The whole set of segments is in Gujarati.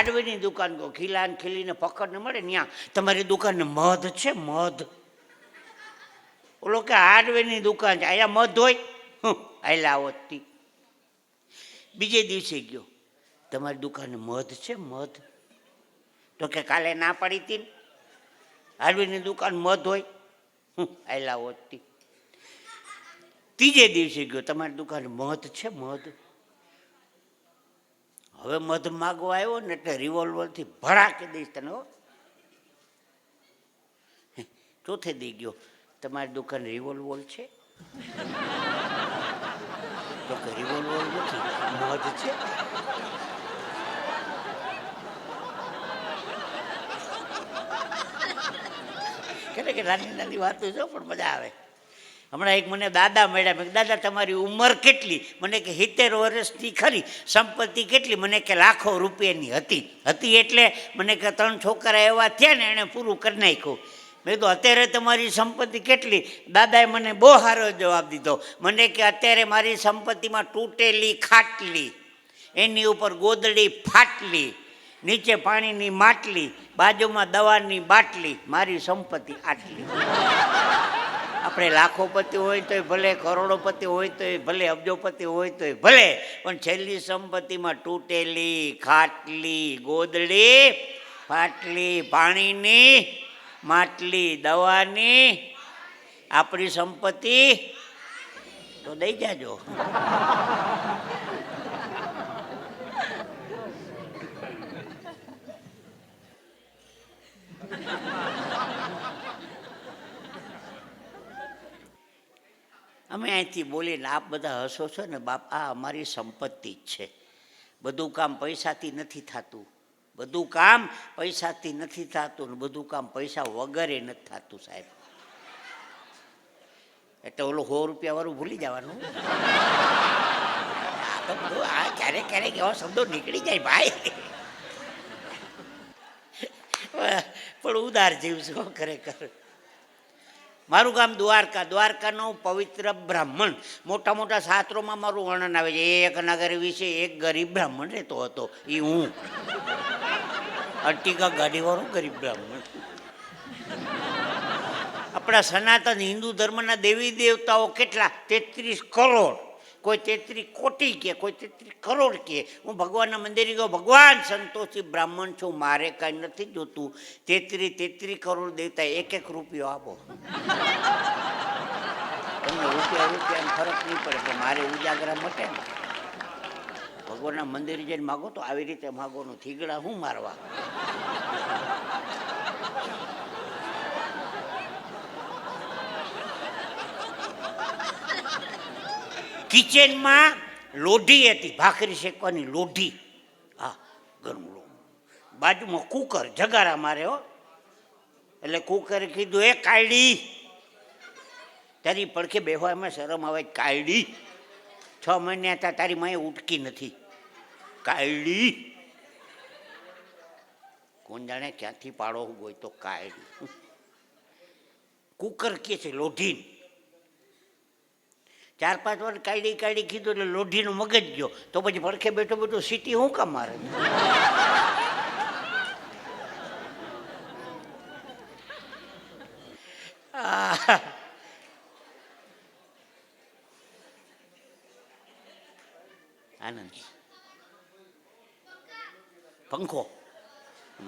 હાર્ડવેરની દુકાન કહો ખીલા ને ખીલીને પકડને મળે ત્યાં. તમારી દુકાનને મધ છે, મધ. ઓલો કે હાર્ડવેરની દુકાન છે, અહીંયા મધ હોય? આયલા આવતી બીજે દિવસે ગયો. તમારી દુકાને મધ છે, મધ. તો કે કાલે ના પડી હતી હાર્ડવેરની દુકાન મધ હોય? આયલા આવતી ત્રીજે દિવસે ગયો. તમારી દુકાને મધ છે, મધ. હવે મધ માગવા આવ્યો ને એટલે રિવોલ્વરથી ભડાકી દઈશ તને હો. ચોથે દઈ ગયો. તમારી દુકાન રિવોલ્વર છે? તો કે રિવોલ્વર નથી, મધ છે? કેટલે કે નાની નાની વાતો છો પણ મજા આવે. હમણાં એક મને દાદા મળ્યા. મેં દાદા, તમારી ઉંમર કેટલી? મને કે, સિત્તેર વર્ષની ખરી. સંપત્તિ કેટલી? મને કે, લાખો રૂપિયાની હતી. હતી એટલે મને કે, ત્રણ છોકરા એવા થયા ને એણે પૂરું કરી નાખ્યું. મેં કીધું, અત્યારે તમારી સંપત્તિ કેટલી? દાદાએ મને બહુ સારો જવાબ દીધો. મને કે, અત્યારે મારી સંપત્તિમાં તૂટેલી ખાટલી, એની ઉપર ગોદડી ફાટલી, નીચે પાણીની માટલી, બાજુમાં દવાની બાટલી, મારી સંપત્તિ આટલી. આપણે લાખોપતિ હોય તોય ભલે, કરોડોપતિ હોય તોય ભલે, અબજોપતિ હોય તોય ભલે, પણ છેલ્લી સંપત્તિમાં તૂટેલી, ખાટલી, ગોદડી ફાટલી પાણીની, માટલી દવાની, આપણી સંપત્તિ. તો દઈ જાજો. અમે અહીંથી બોલીને આપ બધા હસો છો ને બાપ, આ અમારી સંપત્તિ જ છે. બધું કામ પૈસાથી નથી થતું. બધું કામ પૈસાથી નથી થતું ને બધું કામ પૈસા વગરે નથી થતું સાહેબ. એટલે ઓલું સો રૂપિયા વાળું ભૂલી જવાનું. આ ક્યારેક ક્યારેક એવા શબ્દો નીકળી જાય ભાઈ. પણ ઉદાર જીવ છો, ખરેખર. મારું ગામ દ્વારકા. દ્વારકાનો પવિત્ર બ્રાહ્મણ. મોટા મોટા શાસ્ત્રોમાં મારું વર્ણન આવે છે. એક નગર વિશે એક ગરીબ બ્રાહ્મણ રહેતો હતો. એ હું. અર્ટિકા ગાડીવાળો ગરીબ બ્રાહ્મણ. આપણા સનાતન હિન્દુ ધર્મના દેવી દેવતાઓ કેટલા? તેત્રીસ કરોડ. કોઈ તેત્રી કોટી કે, કોઈ તેત્રી કરોડ કે. હું ભગવાનના મંદિરે ગયો, ભગવાન સંતોષી, બ્રાહ્મણ છું, મારે કાંઈ નથી જોતું. તેત્રી તેત્રી કરોડ દેવતા એક એક રૂપિયો આપો. તમને રૂપિયા રૂપિયા ફરક નહીં પડે કે મારે ઉજાગરા મટે ભગવાનના મંદિરે જઈને માગો તો આવી રીતે માગોનું થીગડા હું મારવા? કિચનમાં લોઢી હતી, ભાખરી શેકવાની લોઢી. હા, ગરમ લો બાજુમાં કુકર જગારા મારે હો એટલે કુકરે કીધું, એ કાયડી. તારી પડખે બેહવા એમાં શરમ આવે, કાયડી? છ મહિને હતા તારી માએ ઉટકી નથી. કાયડી? કોણ જાણે ક્યાંથી પાડો હોય તો કાયડી. કુકર કે છે લોઢી ચાર પાંચ વાર કાઢી કાઢી કીધું એટલે લોઢીનું મગજ ગયો. તો પછી પડખે બેઠો બેઠો સીટી હું કામ મારે? આનંદ. પંખો.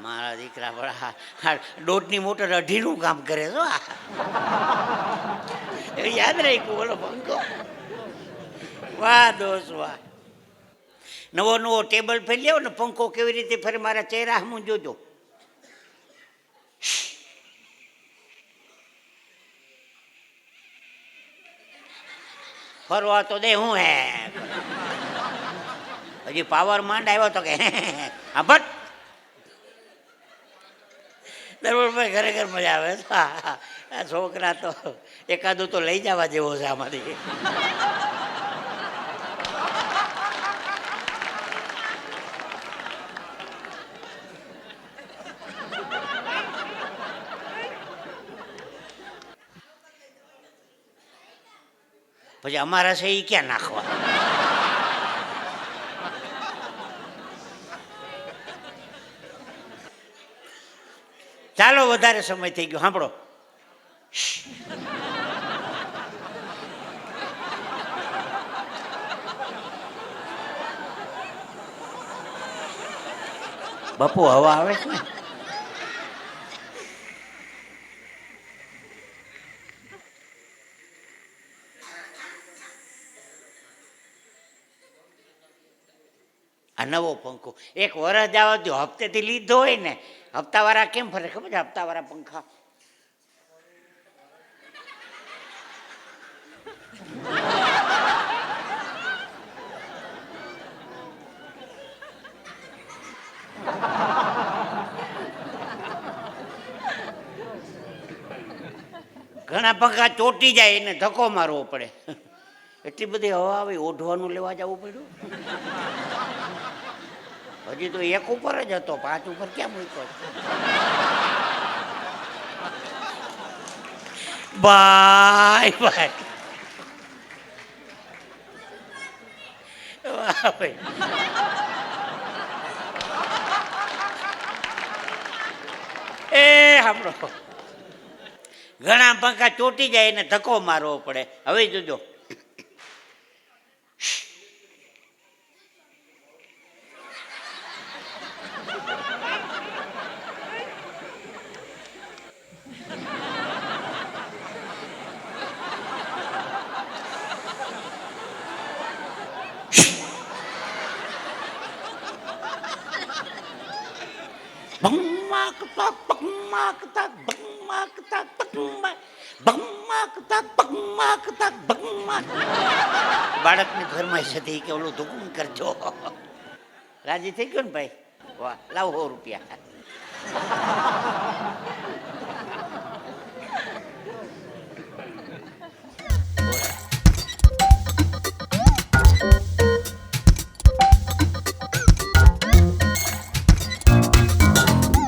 મારા દીકરા બડા દોઢની મોટર અઢીનું કામ કરે છો યાદ રાખ્યું, બોલો પંખો. વાહ દોસ્ત વાહ. નવો નવો ટેબલ આવો ને, પંખો કેવી રીતે ફરે, મારા ચહેરા હું જોજો. ફરવા તો દે હું હે. હજી પાવર માંડ આવ્યો તો કે હા, ભટ. દરબારભાઈ ખરેખર મજા આવે. આ છોકરા તો એકાદું તો લઈ જવા જેવો છે આમાંથી. પછી અમારા છે એ ક્યાં નાખવા? ચાલો વધારે સમય થઈ ગયો સાંભળો. બાપુ હવા આવે છે ને? આ નવો પંખો. એક વરસ જવા દો હપ્તેથી લીધો હોય ને, હપ્તાવાળા કેમ ફરે ખબર છે? હપ્તાવાળા પંખા. ઘણા પંખા ચોટી જાય એને ધક્કો મારવો પડે. એટલી બધી હવા આવે, ઓઢવાનું લેવા જવું પડ્યું. હજી તો એક ઉપર જ હતો, પાંચ ઉપર ક્યાં મૂક્યો? બાય ભાઈ. એ સાંભળો ઘણા પંખા ચોટી જાય એને ધક્કો મારવો પડે. હવે જોજો. બાળકની ફરમાઈશ હતી કે ઓલું ધુકુમ કરજો. રાજી થઈ ગયો ને ભાઈ? વાહ, લાવો રૂપિયા.